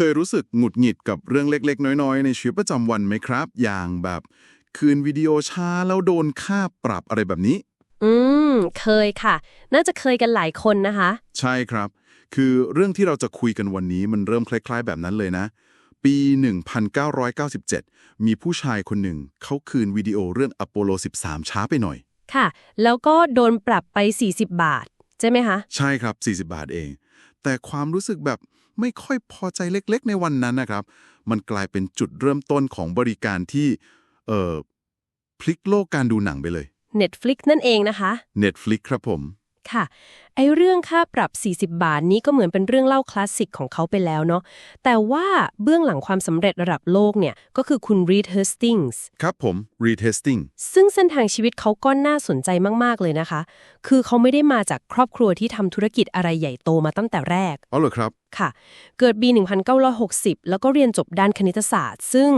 เคยรู้สึกหงุดหงิดกับเรื่องเล็ก ๆ น้อย ๆ ในชีวิตประจำวันไหมครับ อย่างแบบคืนวิดีโอช้าแล้วโดนค่าปรับอะไรแบบนี้ อืม เคยค่ะ น่าจะเคยกันหลายคนนะคะ ใช่ครับ คือเรื่องที่เราจะคุยกันวันนี้มันเริ่มคล้าย ๆ แบบนั้นเลยนะ ปี 1997 มีผู้ชายคนหนึ่ง เขาคืนวิดีโอเรื่องอโปโล 13 ช้าไปหน่อย ค่ะ แล้วก็โดนปรับไป 40 บาท ใช่ไหมคะ ใช่ครับ 40 บาทเอง แต่ความรู้สึกแบบ ไม่ค่อยพอใจเล็กๆ ในวันนั้นนะครับ มันกลายเป็นจุดเริ่มต้นของบริการที่เอ่อพลิกโลกการดูหนังไปเลย Netflix นั่นเองนะคะ Netflix ครับผม ค่ะ ไอเรื่องค่าปรับ 40 บาทนี้ก็เหมือนเป็นเรื่องเล่าคลาสสิกของเขาไปแล้วเนาะ แต่ว่าเบื้องหลังความสำเร็จระดับโลกเนี่ย ก็คือคุณ Reed Hastings ครับผม retesting ซึ่งเส้นทางชีวิตเขาก็น่าสนใจมาก ๆ เลยนะคะ คือเขาไม่ได้มาจากครอบครัวที่ทำธุรกิจอะไรใหญ่โตมาตั้งแต่แรก อ๋อเหรอครับ ค่ะ เกิดปี 1960 แล้วก็เรียนจบด้านคณิตศาสตร์ ซึ่ง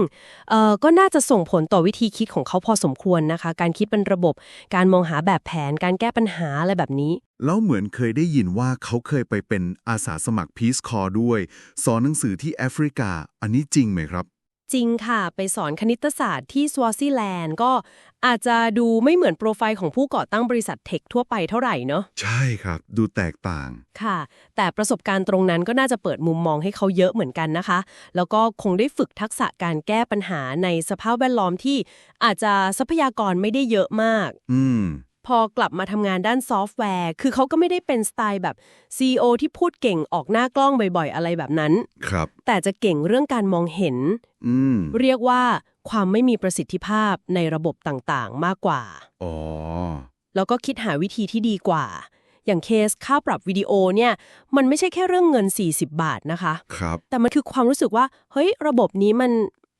เอ่อก็น่าจะส่งผลต่อวิธีคิดของเขาพอสมควรนะคะ การคิดเป็นระบบ การมองหาแบบแผน การแก้ปัญหาอะไรแบบนี้ แล้วเหมือนเคยได้ยินว่าเขาเคยไปเป็นอาสาสมัครพีซคอด้วย สอนหนังสือที่แอฟริกา อันนี้จริงไหมครับ จริงค่ะ ไปสอนคณิตศาสตร์ที่สวาซิแลนด์ก็อาจจะดูไม่เหมือนโปรไฟล์ของผู้ก่อตั้งบริษัทเทคทั่วไปเท่าไหร่เนาะใช่ครับ ดูแตกต่างค่ะ แต่ประสบการณ์ตรงนั้นก็น่าจะเปิดมุมมองให้เขาเยอะเหมือนกันนะคะ แล้วก็คงได้ฝึกทักษะการแก้ปัญหาในสภาพแวดล้อมที่อาจจะทรัพยากรไม่ได้เยอะมาก อืม พอกลับมาทำงานด้านซอฟต์แวร์ คือเขาก็ไม่ได้เป็นสไตล์แบบ CEO ที่พูดเก่งออกหน้ากล้องบ่อยๆ อะไรแบบนั้น ครับ แต่จะเก่งเรื่องการมองเห็น อืม เรียกว่าความไม่มีประสิทธิภาพในระบบต่างๆ มากกว่า อ๋อ แล้วก็คิดหาวิธีที่ดีกว่า อย่างเคสค่าปรับวิดีโอเนี่ย มันไม่ใช่แค่เรื่องเงิน 40 บาทนะคะ ครับ แต่มันคือความรู้สึกว่า เฮ้ย ระบบนี้มัน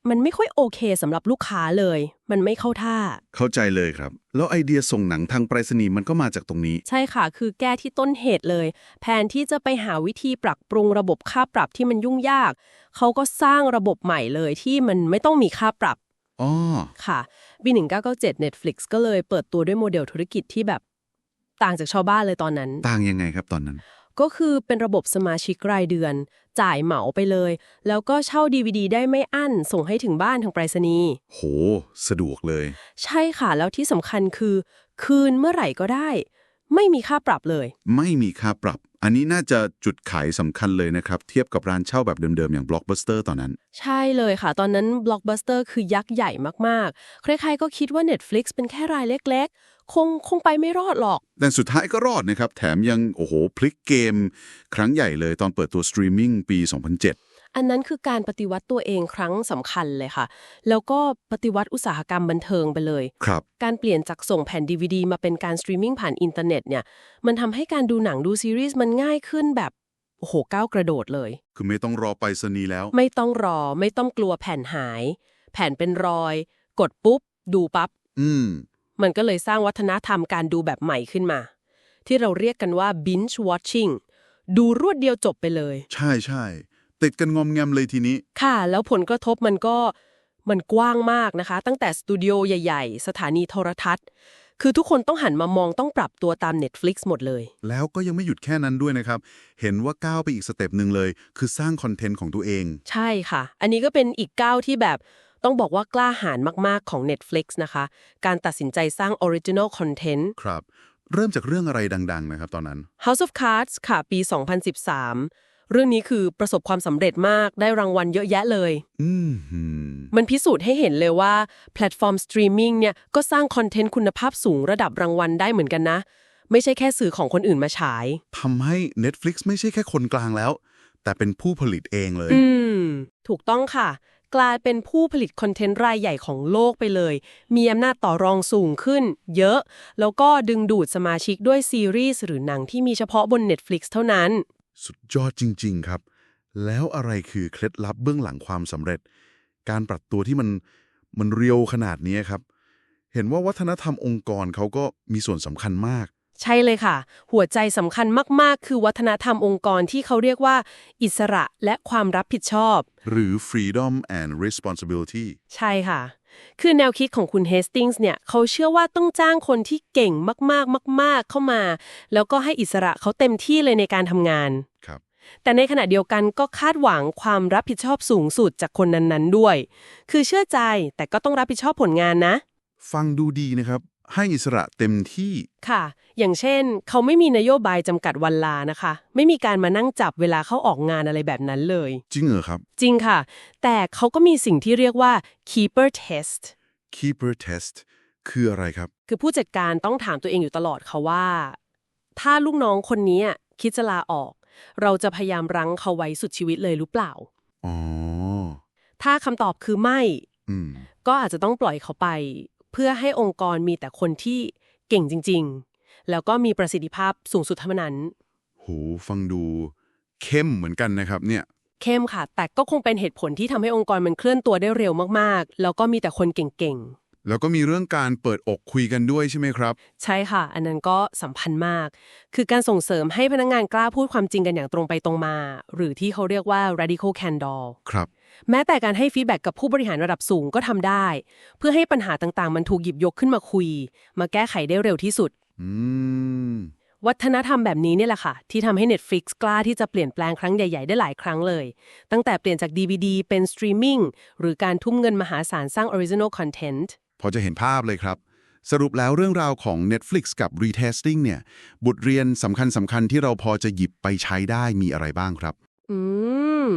มันไม่ค่อยโอเคสำหรับลูกค้าเลย มันไม่เข้าท่า เข้าใจเลยครับ แล้วไอเดียส่งหนังทางไปรษณีย์มันก็มาจากตรงนี้ ใช่ค่ะ คือแก้ที่ต้นเหตุเลย แทนที่จะไปหาวิธีปรับปรุงระบบค่าปรับที่มันยุ่งยาก เขาก็สร้างระบบใหม่เลยที่มันไม่ต้องมีค่าปรับ อ๋อ ค่ะปี1997 Netflix ก็เลยเปิดตัวด้วยโมเดลธุรกิจที่แบบ ต่างจากชาวบ้านเลยตอนนั้น ต่างยังไงครับตอนนั้น ก็คือเป็นระบบสมาชิกรายเดือน จ่ายเหมาไปเลย แล้วก็เช่า DVD ได้ไม่อั้น ส่งให้ถึงบ้านทางไปรษณีย์ โห สะดวกเลย ใช่ค่ะ แล้วที่สำคัญคือ คืนเมื่อไหร่ก็ได้ ไม่มีค่าปรับเลย ไม่มีค่าปรับ อันนี้น่าจะจุดขายสำคัญเลยนะครับ เทียบกับร้านเช่าแบบเดิมๆ อย่าง Blockbuster ตอนนั้น ใช่เลยค่ะ ตอนนั้น Blockbuster คือยักษ์ใหญ่มากๆ ใครๆก็คิดว่า Netflix เป็นแค่รายเล็ก ๆ คงคงไปไม่รอดหรอก แต่สุดท้ายก็รอดนะครับ แถมยังโอ้โห พลิกเกม ครั้งใหญ่เลยตอนเปิดตัวสตรีมมิ่งปี 2007อันนั้นคือการปฏิวัติตัวเองครั้งสำคัญเลยค่ะ แล้วก็ปฏิวัติอุตสาหกรรมบันเทิงไปเลย ครับ การเปลี่ยนจากส่งแผ่น DVD มาเป็นการสตรีมมิ่งผ่านอินเทอร์เน็ตเนี่ย มันทำให้การดูหนังดูซีรีส์มันง่ายขึ้นแบบ โอ้โห ก้าวกระโดดเลย คือไม่ต้องรอไปรษณีย์แล้ว ไม่ต้องรอ ไม่ต้องกลัวแผ่นหาย แผ่นเป็นรอย กดปุ๊บ ดูปับ๊บ อืม มันก็เลยสร้างวัฒนธรรมการดูแบบใหม่ขึ้นมา ที่เราเรียกกันว่า binge watching ดูรวดเดียวจบไปเลย ใช่ใช่ติดกันงอมแงมเลยทีนี้ ค่ะ แล้วผลกระทบมันก็มันกว้างมากนะคะ ตั้งแต่สตูดิโอใหญ่ๆ สถานีโทรทัศน์ คือทุกคนต้องหันมามองต้องปรับตัวตาม Netflix หมดเลย แล้วก็ยังไม่หยุดแค่นั้นด้วยนะครับ เห็นว่าก้าวไปอีกสเต็ปหนึ่งเลย คือสร้างคอนเทนต์ของตัวเอง ใช่ค่ะ อันนี้ก็เป็นอีกก้าวที่แบบ ต้องบอกว่ากล้าหาญมาก ๆ ของ Netflix นะคะ การตัดสินใจสร้าง Original Content ครับ เริ่มจากเรื่องอะไรดัง ๆ นะครับตอนนั้น House of Cards ค่ะ ปี 2013 เรื่องนี้คือประสบความสำเร็จมากได้รางวัลเยอะแยะเลยอืมหืมมันพิสูจน์ให้เห็นเลยว่าแพลตฟอร์มสตรีมมิ่งเนี่ยก็สร้างคอนเทนต์คุณภาพสูงระดับรางวัลได้เหมือนกันนะ ไม่ใช่แค่สื่อของคนอื่นมาฉายทำให้ Netflix ไม่ใช่แค่คนกลางแล้ว แต่เป็นผู้ผลิตเองเลย อืม ถูกต้องค่ะ กลายเป็นผู้ผลิตคอนเทนต์รายใหญ่ของโลกไปเลย มีอำนาจต่อรองสูงขึ้น เยอะ แล้วก็ดึงดูดสมาชิกด้วยซีรีส์หรือหนังที่มีเฉพาะบน Netflix เท่านั้น สุดยอดจริง ๆ ครับ แล้วอะไรคือเคล็ดลับเบื้องหลังความสำเร็จ การปรับตัวที่มันมันเรียวขนาดนี้ครับ เห็นว่าวัฒนธรรมองค์กรเขาก็มีส่วนสำคัญมาก ใช่เลยค่ะ หัวใจสำคัญมาก ๆ คือวัฒนธรรมองค์กรที่เขาเรียกว่า อิสระและความรับผิดชอบ หรือ freedom and responsibility ใช่ค่ะ คือแนวคิดของคุณเฮสติงส์เนี่ย เขาเชื่อว่าต้องจ้างคนที่เก่งมากๆ มาก ๆ เข้ามา แล้วก็ให้อิสระเขาเต็มที่เลยในการทำงาน ครับ แต่ในขณะเดียวกันก็คาดหวังความรับผิดชอบสูงสุดจากคนนั้น ๆ ด้วย คือเชื่อใจแต่ก็ต้องรับผิดชอบผลงานนะ ฟังดูดีนะครับ ให้อิสระเต็มที่ค่ะ อย่างเช่น เขาไม่มีนโยบายจำกัดวันลานะคะ ไม่มีการมานั่งจับเวลาเข้าออกงานอะไรแบบนั้นเลย จริงเหรอครับ จริงค่ะ แต่เขาก็มีสิ่งที่เรียกว่า keeper test keeper test คืออะไรครับ คือผู้จัดการต้องถามตัวเองอยู่ตลอดค่ะว่า ถ้าลูกน้องคนนี้คิดจะลาออก เราจะพยายามรั้งเขาไว้สุดชีวิตเลยหรือเปล่า อ๋อ ถ้าคำตอบคือไม่ อืม ก็อาจจะต้องปล่อยเขาไป เพื่อให้องค์กรมีแต่คนที่เก่งจริง ๆ แล้วก็มีประสิทธิภาพสูงสุดเท่านั้น โห ฟังดูเข้มเหมือนกันนะครับเนี่ย เข้มค่ะ แต่ก็คงเป็นเหตุผลที่ทำให้องค์กรมันเคลื่อนตัวได้เร็วมากๆ แล้วก็มีแต่คนเก่งแล้วก็มีเรื่องการเปิดอกคุยกันด้วยใช่ไหมครับๆใช่ค่ะ อันนั้นก็สำคัญมาก คือการส่งเสริมให้พนักงานกล้าพูดความจริงกันอย่างตรงไปตรงมา หรือที่เขาเรียกว่า radical candor ครับ แม้แต่การให้ฟีดแบ็กกับผู้บริหารระดับสูงก็ทำได้ เพื่อให้ปัญหาต่างๆ มันถูกหยิบยกขึ้นมาคุย มาแก้ไขได้เร็วที่สุด อืม วัฒนธรรมแบบนี้เนี่ยแหละค่ะ ที่ทำให้ Netflix กล้าที่จะเปลี่ยนแปลงครั้งใหญ่ ๆ ได้หลายครั้งเลย ตั้งแต่เปลี่ยนจาก DVD เป็นสตรีมมิ่งหรือการทุ่มเงินมหาศาลสร้าง Original Content พอจะเห็นภาพเลยครับ สรุปแล้วเรื่องราวของ Netflix กับ Retesting เนี่ย บทเรียนสำคัญสำคัญๆที่เราพอจะหยิบไปใช้ได้มีอะไรบ้างครับ อืม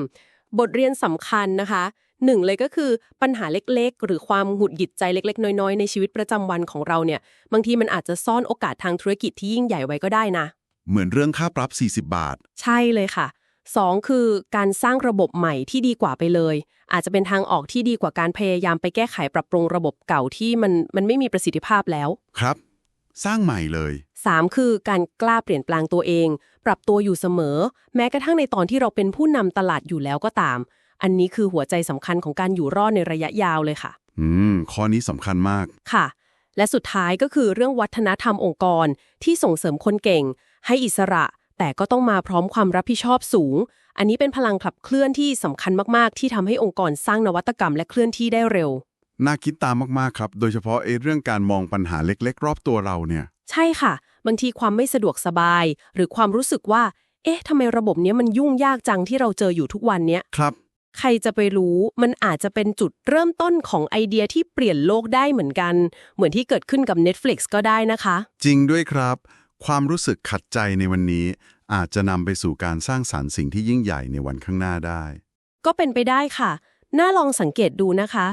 บทเรียนสำคัญนะคะหนึ่งเลยก็คือปัญหาเล็กๆ หรือความหงุดหงิดใจเล็ก ๆ น้อยๆ ในชีวิตประจำวันของเราเนี่ย บางทีมันอาจจะซ่อนโอกาสทางธุรกิจที่ยิ่งใหญ่ไว้ก็ได้นะ เหมือนเรื่องค่าปรับ 40 บาท ใช่เลยค่ะสองคือการสร้างระบบใหม่ที่ดีกว่าไปเลย อาจจะเป็นทางออกที่ดีกว่าการพยายามไปแก้ไขปรับปรุงระบบเก่าที่มันมันไม่มีประสิทธิภาพแล้ว ครับ สร้างใหม่เลย 3 คือการกล้าเปลี่ยนแปลงตัวเอง ปรับตัวอยู่เสมอ แม้กระทั่งในตอนที่เราเป็นผู้นำตลาดอยู่แล้วก็ตาม อันนี้คือหัวใจสำคัญของการอยู่รอดในระยะยาวเลยค่ะ อืม ข้อนี้สำคัญมาก ค่ะ และสุดท้ายก็คือเรื่องวัฒนธรรมองค์กร ที่ส่งเสริมคนเก่ง ให้อิสระ แต่ก็ต้องมาพร้อมความรับผิดชอบสูง อันนี้เป็นพลังขับเคลื่อนที่สำคัญมากๆ ที่ทำให้องค์กรสร้างนวัตกรรมและเคลื่อนที่ได้เร็ว น่าคิดตามมากๆครับ โดยเฉพาะไอ้เรื่องการมองปัญหาเล็ก ๆ รอบตัวเราเนี่ย ใช่ค่ะ บางทีความไม่สะดวกสบาย หรือความรู้สึกว่า เอ๊ะทำไมระบบเนี้ยมันยุ่งยากจังที่เราเจออยู่ทุกวันเนี้ย ครับ ใครจะไปรู้ มันอาจจะเป็นจุดเริ่มต้นของไอเดียที่เปลี่ยนโลกได้เหมือนกัน เหมือนที่เกิดขึ้นกับ Netflix ก็ได้นะคะ จริงด้วยครับ ความรู้สึกขัดใจในวันนี้ อาจจะนำไปสู่การสร้างสารรค์สิ่งที่ยิ่งใหญ่ในวันข้างหน้าได้ ก็เป็นไปได้ค่ะ น่าลองสังเกตดูนะคะ